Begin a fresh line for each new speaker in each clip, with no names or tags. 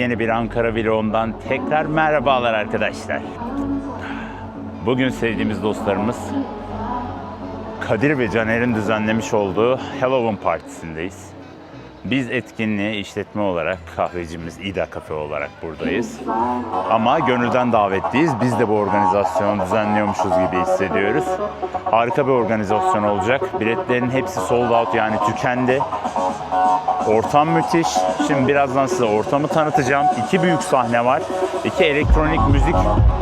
yeni bir Ankara vlogundan tekrar merhabalar arkadaşlar. Bugün sevdiğimiz dostlarımız Kadir ve Caner'in düzenlemiş olduğu Halloween partisindeyiz. Biz etkinliğe işletme olarak kahvecimiz İda Kafe olarak buradayız. Ama gönülden davetliyiz. Biz de bu organizasyonu düzenliyormuşuz gibi hissediyoruz. Harika bir organizasyon olacak. Biletlerin hepsi sold out yani tükendi. Ortam müthiş. Şimdi birazdan size ortamı tanıtacağım. İki büyük sahne var. İki elektronik müzik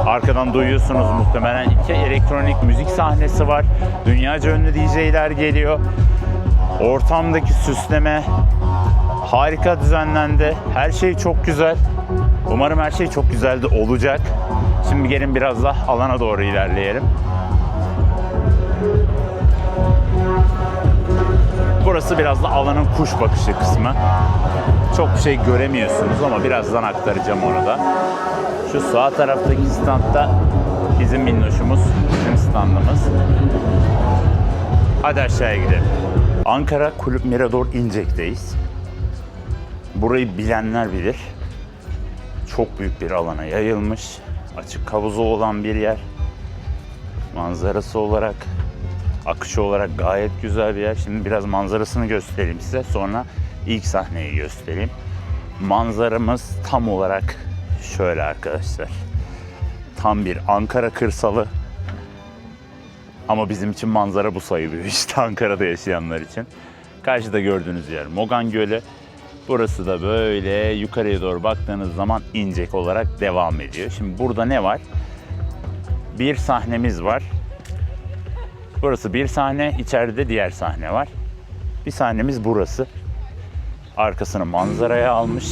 arkadan duyuyorsunuz muhtemelen. İki elektronik müzik sahnesi var. Dünyaca ünlü DJ'ler geliyor. Ortamdaki süsleme harika düzenlendi. Her şey çok güzel. Umarım her şey çok güzel de olacak. Şimdi gelin biraz da alana doğru ilerleyelim. Burası biraz da alanın kuş bakışı kısmı. Çok bir şey göremiyorsunuz ama birazdan aktaracağım onu da. Şu sağ taraftaki standta bizim minnoşumuz, bizim standımız. Hadi aşağıya gidelim. Ankara Kulüp Mirador İncek'teyiz. Burayı bilenler bilir. Çok büyük bir alana yayılmış. Açık havuzu olan bir yer. Manzarası olarak, akışı olarak gayet güzel bir yer. Şimdi biraz manzarasını göstereyim size. Sonra ilk sahneyi göstereyim. Manzaramız tam olarak şöyle arkadaşlar. Tam bir Ankara kırsalı. Ama bizim için manzara bu sayılıyor işte Ankara'da yaşayanlar için. Karşıda gördüğünüz yer Mogan Gölü. Burası da böyle yukarıya doğru baktığınız zaman incek olarak devam ediyor. Şimdi burada ne var? Bir sahnemiz var. Burası bir sahne, içeride de diğer sahne var. Bir sahnemiz burası. Arkasını manzaraya almış.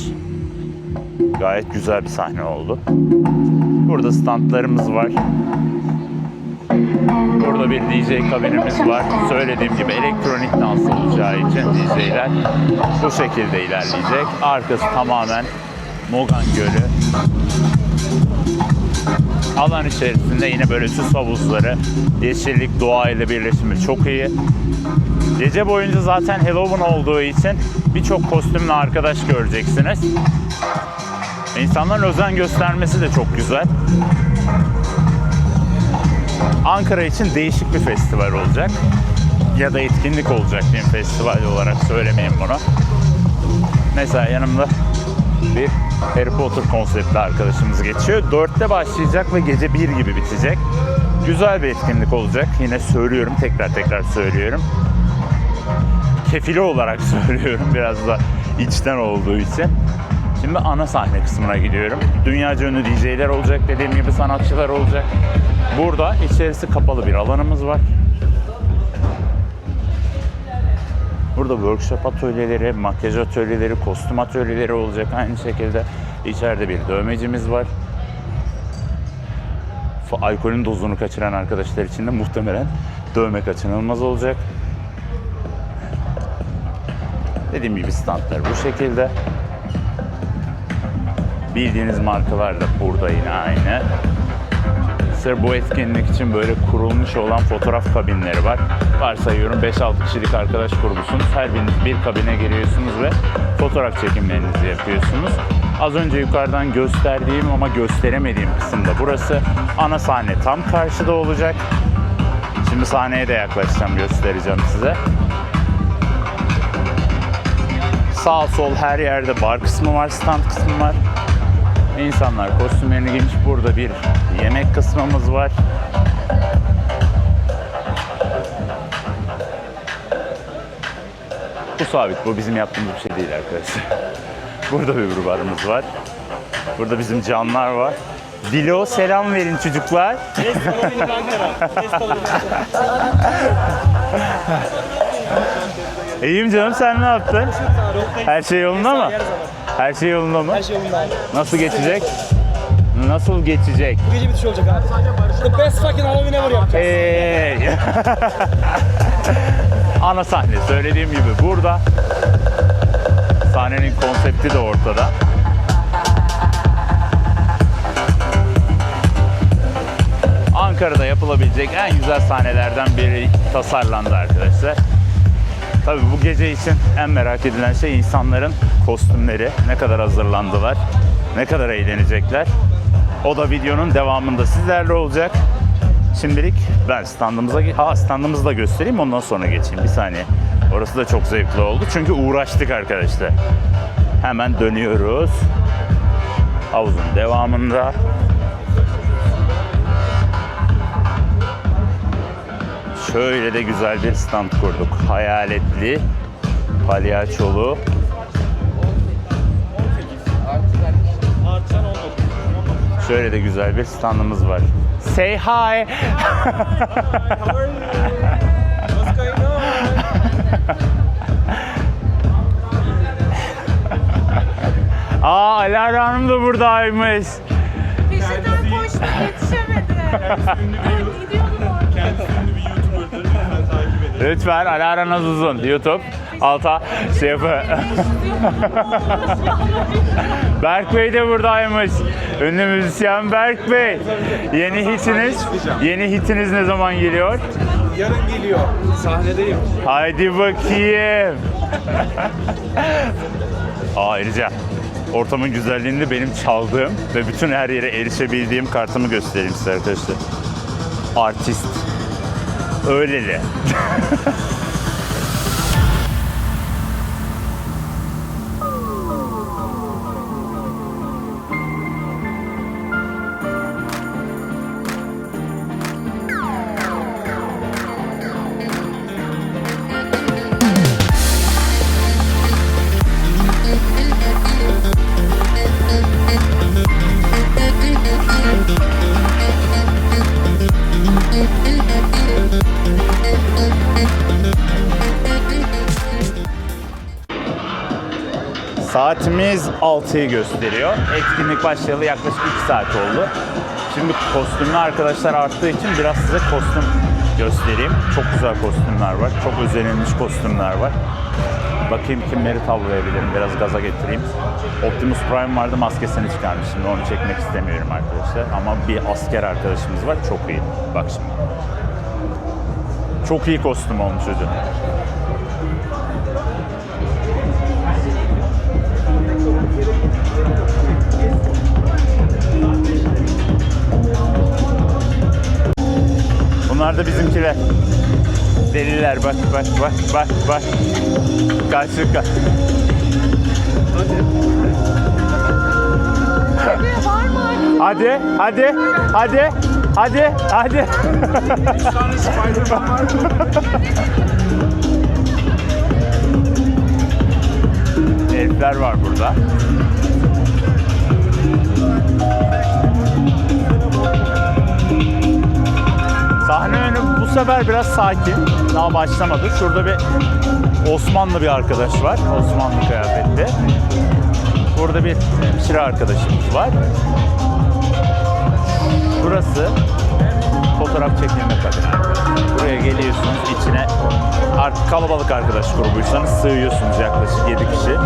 Gayet güzel bir sahne oldu. Burada standlarımız var. Burada bir DJ kabinimiz var. Söylediğim gibi elektronik dans olacağı için DJ'ler bu şekilde ilerleyecek. Arkası tamamen Mogan Gölü. Alan içerisinde yine böyle süs havuzları, yeşillik, doğa ile birleşimi çok iyi. Gece boyunca zaten Halloween olduğu için birçok kostümlü arkadaş göreceksiniz. İnsanların özen göstermesi de çok güzel. Ankara için değişik bir festival olacak. Ya da etkinlik olacak diyeyim festival olarak söylemeyeyim bunu. Mesela yanımda bir Harry Potter konseptli arkadaşımız geçiyor. 4'te başlayacak ve gece 1 gibi bitecek. Güzel bir etkinlik olacak. Yine söylüyorum, tekrar tekrar söylüyorum. Kefili olarak söylüyorum biraz da içten olduğu için. Şimdi ana sahne kısmına gidiyorum. Dünyaca ünlü DJ'ler olacak, dediğim gibi sanatçılar olacak. Burada içerisi kapalı bir alanımız var. Burada workshop atölyeleri, makyaj atölyeleri, kostüm atölyeleri olacak. Aynı şekilde içeride bir dövmecimiz var. Alkolün dozunu kaçıran arkadaşlar için de muhtemelen dövme kaçınılmaz olacak. Dediğim gibi standlar bu şekilde. Bildiğiniz markalar da burada yine aynı. Sırf bu etkinlik için böyle kurulmuş olan fotoğraf kabinleri var. Varsayıyorum 5-6 kişilik arkadaş grubusunuz. Her biriniz bir kabine giriyorsunuz ve fotoğraf çekimlerinizi yapıyorsunuz. Az önce yukarıdan gösterdiğim ama gösteremediğim kısımda burası. Ana sahne tam karşıda olacak. Şimdi sahneye de yaklaşacağım, göstereceğim size. Sağ sol her yerde bar kısmı var, stand kısmı var. İnsanlar kostümlerini giymiş. Burada bir yemek kısmımız var. Bu sabit. Bu bizim yaptığımız bir şey değil arkadaşlar. Burada bir barımız var. Burada bizim canlar var. Dilo selam verin çocuklar. İyiyim canım sen ne yaptın? Her şey yolunda mı? Her şey yolunda mı?
Her şey yolunda abi.
Nasıl geçecek? Nasıl geçecek?
Bu gece bitiş olacak abi. The best fucking Halloween ever yapacağız.
Hey! Ana sahne söylediğim gibi burada. Sahnenin konsepti de ortada. Ankara'da yapılabilecek en güzel sahnelerden biri tasarlandı arkadaşlar. Tabii bu gece için en merak edilen şey insanların kostümleri. Ne kadar hazırlandılar. Ne kadar eğlenecekler. O da videonun devamında sizlerle olacak. Şimdilik ben standımıza ha standımızı da göstereyim ondan sonra geçeyim bir saniye. Orası da çok zevkli oldu çünkü uğraştık arkadaşlar. Hemen dönüyoruz. Havuzun devamında. Şöyle de güzel bir stand kurduk. Hayaletli, palyaçolu.
Artcan 19.
Şöyle de güzel bir standımız var. Say hi.
How are you? What's going on?
Aa Alara Hanım da buradaymış.
Peşinden koştum yetişemedi.
Lütfen
Alara Nazuzun YouTube alta şey yapı. Berk Bey de buradaymış. Ünlü müzisyen Berk Bey. Yeni hitiniz, yeni hitiniz ne zaman geliyor?
Yarın geliyor. Sahnedeyim.
Haydi bakayım. Ayrıca ortamın güzelliğinde benim çaldığım ve bütün her yere erişebildiğim kartımı göstereyim size arkadaşlar. Artist. Öyleli. Saatimiz 6'yı gösteriyor. Etkinlik başlayalı yaklaşık 2 saat oldu. Şimdi kostümlü arkadaşlar arttığı için biraz size kostüm göstereyim. Çok güzel kostümler var. Çok özenilmiş kostümler var. Bakayım kimleri tavlayabilirim. Biraz gaza getireyim. Optimus Prime vardı maskesini çıkarmış. Şimdi onu çekmek istemiyorum arkadaşlar. Ama bir asker arkadaşımız var. Çok iyi. Bak şimdi. Çok iyi kostüm olmuş hocam. Bunlar da bizimkiler. Deliler bak bak bak bak bak.
Mı?
Hadi hadi hadi hadi hadi.
Bir tane Spider-Man var.
Elfler var burada. Sahne önü bu sefer biraz sakin. Daha başlamadı. Şurada bir Osmanlı bir arkadaş var. Osmanlı kıyafetli. Burada bir hemşire arkadaşımız var. Burası fotoğraf çekilme kabini. Buraya geliyorsunuz içine artık kalabalık arkadaş grubuysanız sığıyorsunuz yaklaşık 7 kişi.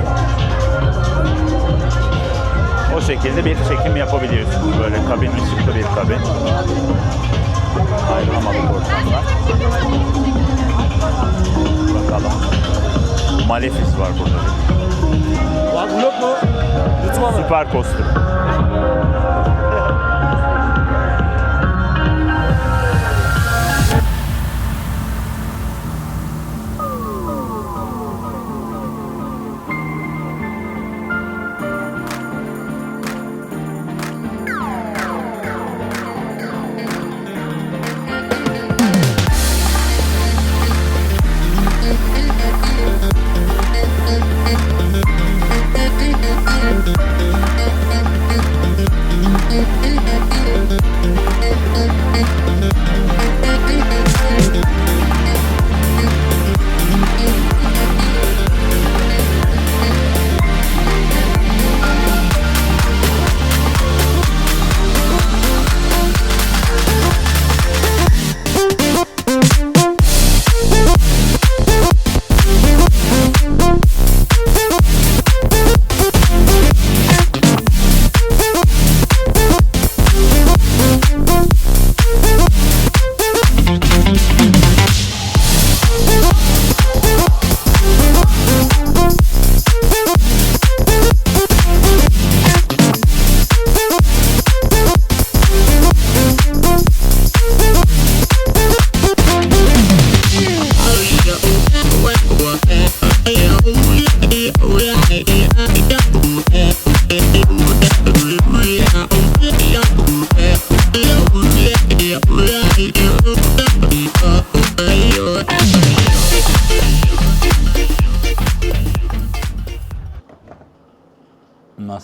O şekilde bir çekim yapabiliyorsunuz. Böyle kabin ışıklı bir kabin. Ayrılamadık ortamda. Bakalım. Malefis var burada.
bu yok mu?
Süper kostüm.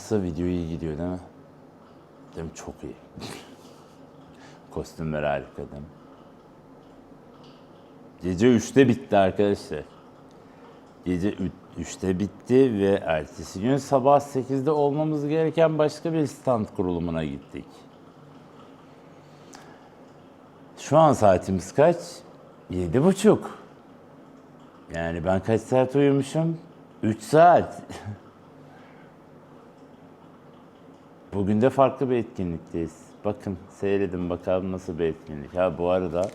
Nasıl video iyi gidiyor değil mi? Değil mi? Çok iyi. Kostümler harika değil mi? Gece 3'te bitti arkadaşlar. Gece 3'te bitti ve ertesi gün sabah 8'de olmamız gereken başka bir stand kurulumuna gittik. Şu an saatimiz kaç? Yedi buçuk. Yani ben kaç saat uyumuşum? 3 saat. Bugün de farklı bir etkinlikteyiz. Bakın seyredin bakalım nasıl bir etkinlik. Ha bu arada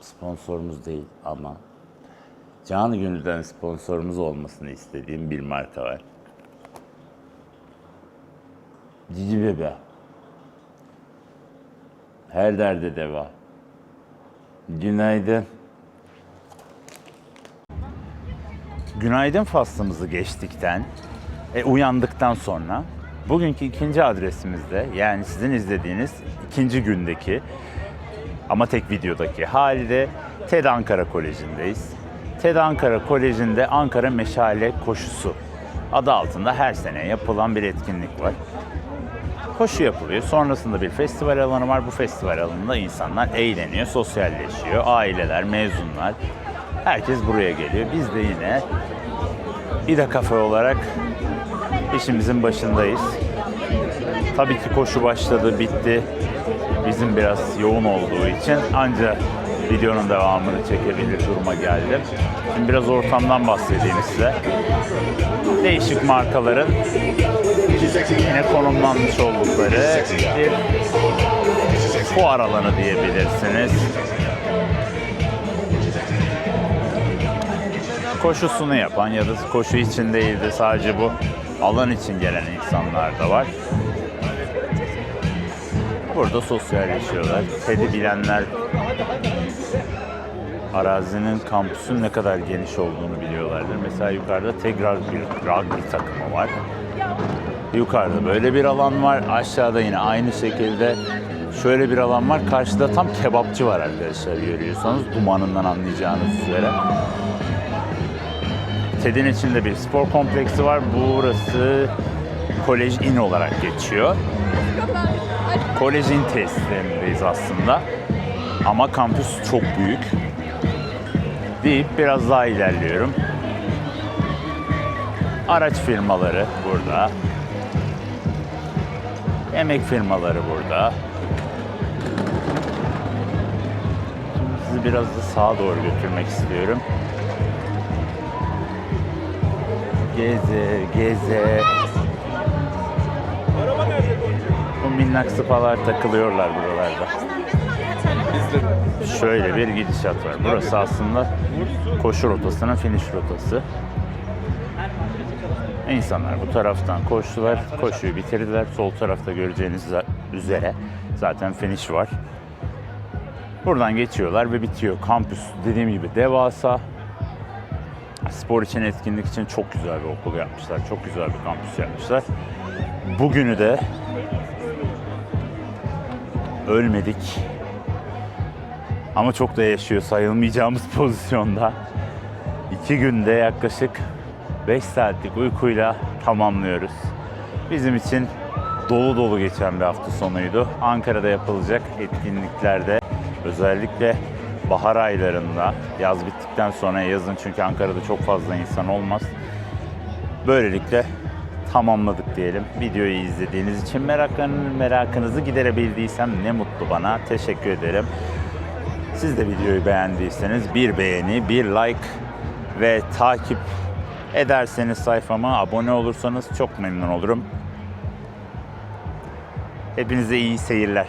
sponsorumuz değil ama canı gönülden sponsorumuz olmasını istediğim bir marka var. Cici Bebe. Her derde deva. Günaydın. Günaydın faslımızı geçtikten, e, uyandıktan sonra bugünkü ikinci adresimizde yani sizin izlediğiniz ikinci gündeki ama tek videodaki halde TED Ankara Koleji'ndeyiz. TED Ankara Koleji'nde Ankara Meşale Koşusu adı altında her sene yapılan bir etkinlik var. Koşu yapılıyor. Sonrasında bir festival alanı var. Bu festival alanında insanlar eğleniyor, sosyalleşiyor. Aileler, mezunlar. Herkes buraya geliyor. Biz de yine İda Kafe olarak işimizin başındayız. Tabii ki koşu başladı, bitti. Bizim biraz yoğun olduğu için anca videonun devamını çekebilir duruma geldim. Şimdi biraz ortamdan bahsedeyim size. Değişik markaların yine konumlanmış oldukları bir fuar alanı diyebilirsiniz. Koşusunu yapan ya da koşu için değil de sadece bu alan için gelen insanlar da var. Burada sosyalleşiyorlar. TED'i bilenler arazinin kampüsün ne kadar geniş olduğunu biliyorlardır. Mesela yukarıda tekrar bir rugby takımı var. Yukarıda böyle bir alan var. Aşağıda yine aynı şekilde şöyle bir alan var. Karşıda tam kebapçı var arkadaşlar görüyorsanız. Dumanından anlayacağınız üzere. TED'in içinde bir spor kompleksi var. Burası Kolej İn olarak geçiyor. Kolejin tesislerindeyiz aslında. Ama kampüs çok büyük. Deyip biraz daha ilerliyorum. Araç firmaları burada. Emek firmaları burada. Şimdi sizi biraz da sağa doğru götürmek istiyorum. Geze, geze. Bu minnak sıpalar takılıyorlar buralarda. Şöyle bir gidişat var. Burası aslında koşu rotasının finish rotası. İnsanlar bu taraftan koştular, koşuyu bitirdiler. Sol tarafta göreceğiniz üzere zaten finish var. Buradan geçiyorlar ve bitiyor. Kampüs dediğim gibi devasa. Spor için, etkinlik için çok güzel bir okul yapmışlar. Çok güzel bir kampüs yapmışlar. Bugünü de ölmedik. Ama çok da yaşıyor sayılmayacağımız pozisyonda. İki günde yaklaşık 5 saatlik uykuyla tamamlıyoruz. Bizim için dolu dolu geçen bir hafta sonuydu. Ankara'da yapılacak etkinliklerde özellikle bahar aylarında yaz bittikten sonra yazın çünkü Ankara'da çok fazla insan olmaz. Böylelikle tamamladık diyelim. Videoyu izlediğiniz için meraklarını, merakınızı giderebildiysem ne mutlu bana. Teşekkür ederim. Siz de videoyu beğendiyseniz bir beğeni, bir like ve takip ederseniz sayfama abone olursanız çok memnun olurum. Hepinize iyi seyirler.